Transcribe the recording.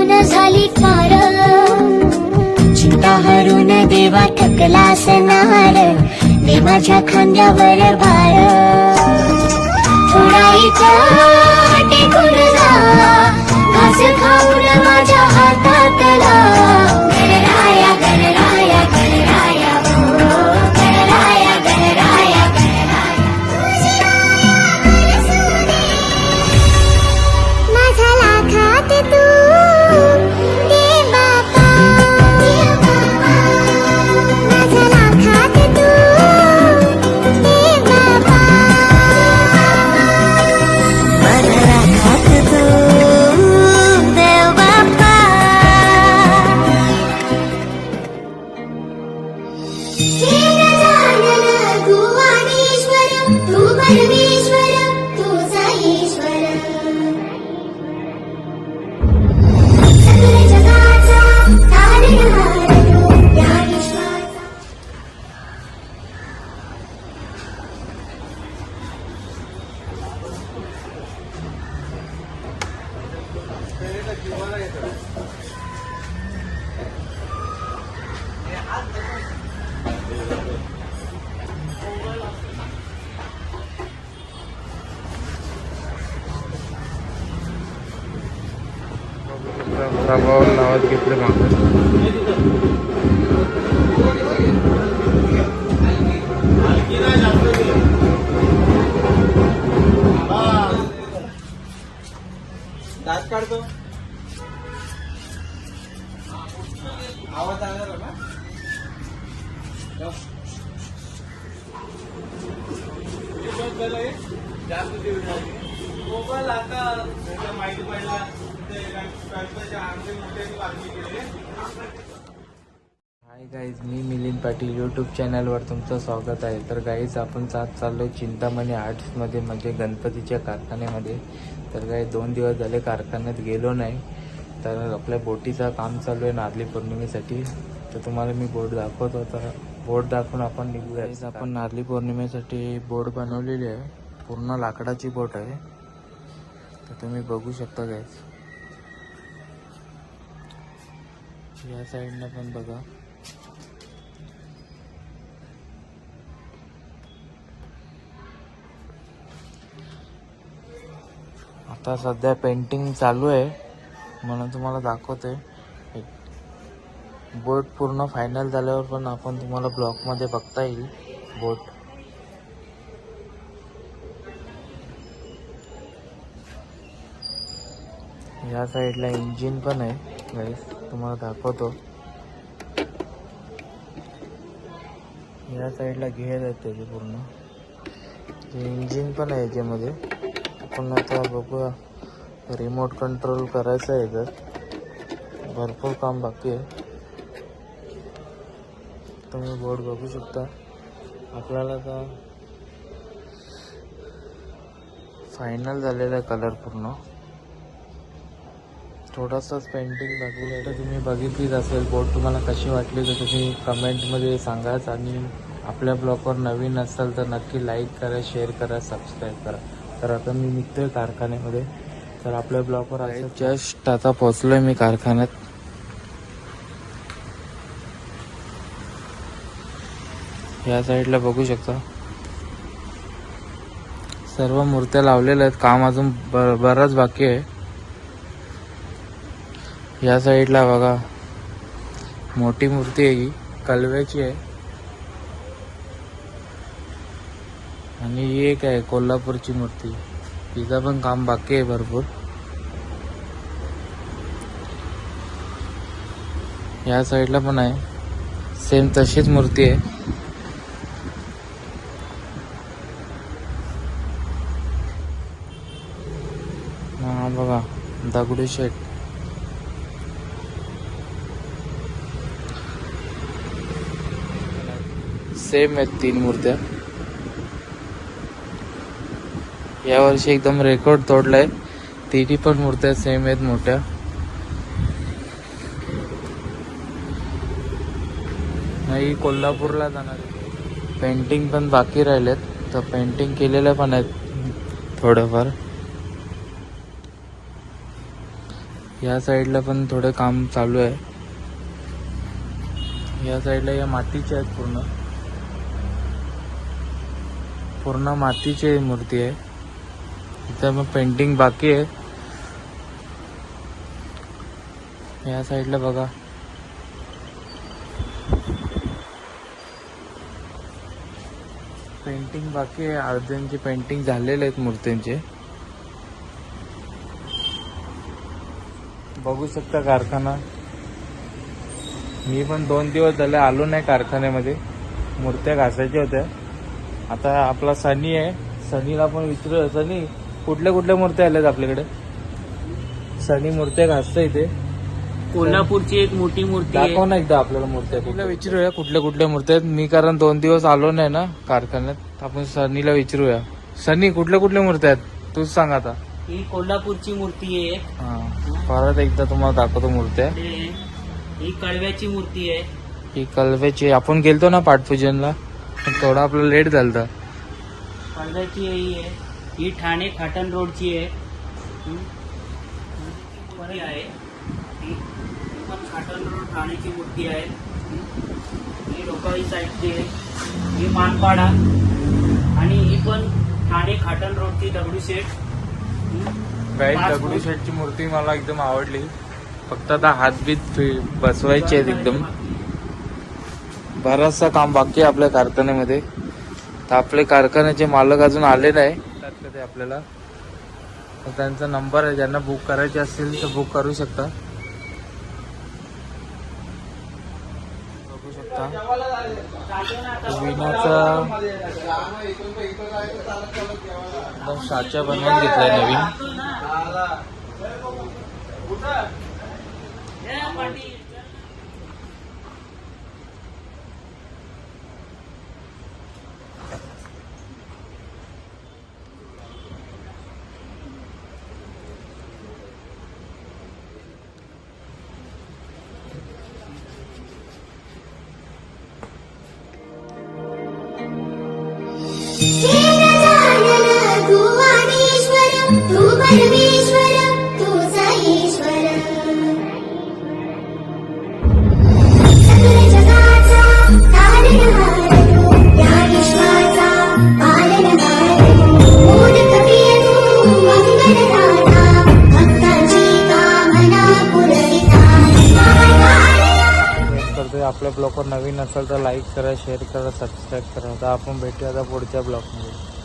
हरून झाली फार चिंता हरून देवा थकला असणार दे माझ्या खांद्यावर भार. थोडा इथं टेकून जा. घास खाऊन माझ्या हातातला ीरजानन भुवनेश्वरं प्रभाव लावत घेतले मागं. दात काढतो. आवाज आला ना मोबाईल आता माहिती पडला. हाय गाईज मी मिलिंद पाटील यूट्यूब चॅनलवर तुमचं स्वागत आहे. तर गाईज आपण जात चाललो चिंतामणी आर्ट्समध्ये म्हणजे गणपतीच्या कारखान्यामध्ये. तर काही दोन दिवस झाले कारखान्यात गेलो नाही. तर आपल्या बोटीचं काम चालू आहे नारली पौर्णिमेसाठी. तर तुम्हाला मी बोट दाखवतो. तर बोट दाखवून आपण निघूया. आपण नारली पौर्णिमेसाठी बोट बनवलेली आहे. पूर्ण लाकडाची बोट आहे. तर तुम्ही बघू शकता गाईज या साईडनं पण बघा. आता सध्या पेंटिंग चालू आहे म्हणून तुम्हाला दाखवते बोट पूर्ण फायनल झाल्यावर पण आपण तुम्हाला ब्लॉकमध्ये बघता येईल बोट या साईडला इंजिन पण आहे. गाईस तुम्हाला दाखवतो. या साईडला घेर आहेत त्याचे पूर्ण. ते इंजिन पण आहे याच्यामध्ये. आपण आता बघूया. रिमोट कंट्रोल करायचं आहे तर भरपूर काम बाकी आहे. तुम्ही बोर्ड बघू शकता. आपल्याला आता फायनल झालेला आहे कलर पूर्ण. थोडासाच पेंटिंग आहे तर तुम्ही बघितलीच असेल बोर्ड तुम्हाला कशी वाटली तर तुम्ही कमेंटमध्ये सांगाच आणि आपल्या ब्लॉगवर नवीन असाल तर नक्की लाईक करा शेअर करा सबस्क्राईब करा. तर आता मी निघतोय कारखान्यामध्ये. तर आपल्या ब्लॉगवर आहे जस्ट आता पोचलोय मी कारखान्यात. या साईडला बघू शकता. सर्व मूर्त्या लावलेल्या आहेत. काम अजून बर बराच बाकी आहे. या साईडला बघा. मोठी मूर्ती आहे ही. कलव्याची आहे. आणि ही एक आहे कोल्हापूरची मूर्ती. तिचा पण काम बाकी आहे भरपूर. या साईडला पण आहे. सेम तशीच मूर्ती आहे. हा बघा. दगडू शेठ सेम आहेत तीन मूर्त्या. यावर्षी एकदम रेकॉर्ड तोडलाय. तिन्ही पण मूर्त्या सेम आहेत मोठ्या. नाही कोल्हापूरला जाणार पेंटिंग पण बाकी राहिलेत. तर पेंटिंग केलेल्या पण आहेत. थोडंफार. या साईडला पण थोडं काम चालू आहे. या साईडला या मातीच्या आहेत पूर्ण. पूर्ण मातीची मूर्ती आहे. इथं मग पेंटिंग बाकी आहे. या साईडला बघा. पेंटिंग बाकी आहे. अर्ध्यांची पेंटिंग झालेले आहेत मूर्त्यांचे बघू शकता कारखाना. मी पण दोन दिवस झाले आलो नाही कारखान्यामध्ये. मूर्त्या घासायच्या होत्या. आता आपला सनी आहे. सनीला पण विचारू. सनी कुठल्या कुठल्या मूर्त्या आल्यात आपल्याकडे? सनी मूर्त्या घासतं इथे. कोल्हापूरची एक मोठी मूर्ती आहे. दाखव ना एकदा आपल्याला मूर्त्या कुठल्या विचारूया कुठल्या कुठल्या मूर्त्या आहेत. मी कारण दोन दिवस आलो नाही ना कारखान्यात. आपण सनीला विचारूया. सनी कुठल्या कुठल्या मूर्त्या आहेत? तूच सांग आता. ही कोल्हापूरची मूर्ती आहे हा. परत एकदा तुम्हाला दाखवतो मूर्त्या. हे- ही कळव्याची मूर्ती आहे. ही कलव्याची आपण गेलतो ना पाठपूजनला थोडा आपला लेट झालता. कळव्याची ही आहे. ही ठाणे खाटण रोडची आहे. हं? ही आहे. ही पण खाटण रोड ठाण्याची मूर्ती आहे. हं? डोकाळी साईडची आहे. ही मानपाडा. आणि ही पण ठाणे खाटण रोडची दगडूशेठ? काही दगडूशेठची मूर्ती मला एकदम आवडली. फक्त आता हातबीत बसवायची आहेत एकदम. बराचसा काम बाकी आहे आपल्या कारखान्यामध्ये. तर आपले कारखान्याचे मालक अजून आले नाही ते आपल्याला. तर त्यांचा नंबर आहे. ज्यांना बुक करायचे असतील तर बुक करू शकता. बघू शकता. विण्याचा एकदम साचा बनवून घेतलाय नवीन. हे आपल्या ब्लॉगवर नवीन असेल तर लाईक करा शेअर करा सबस्क्राईब करा आता आपण भेटूया आता पुढच्या ब्लॉगमध्ये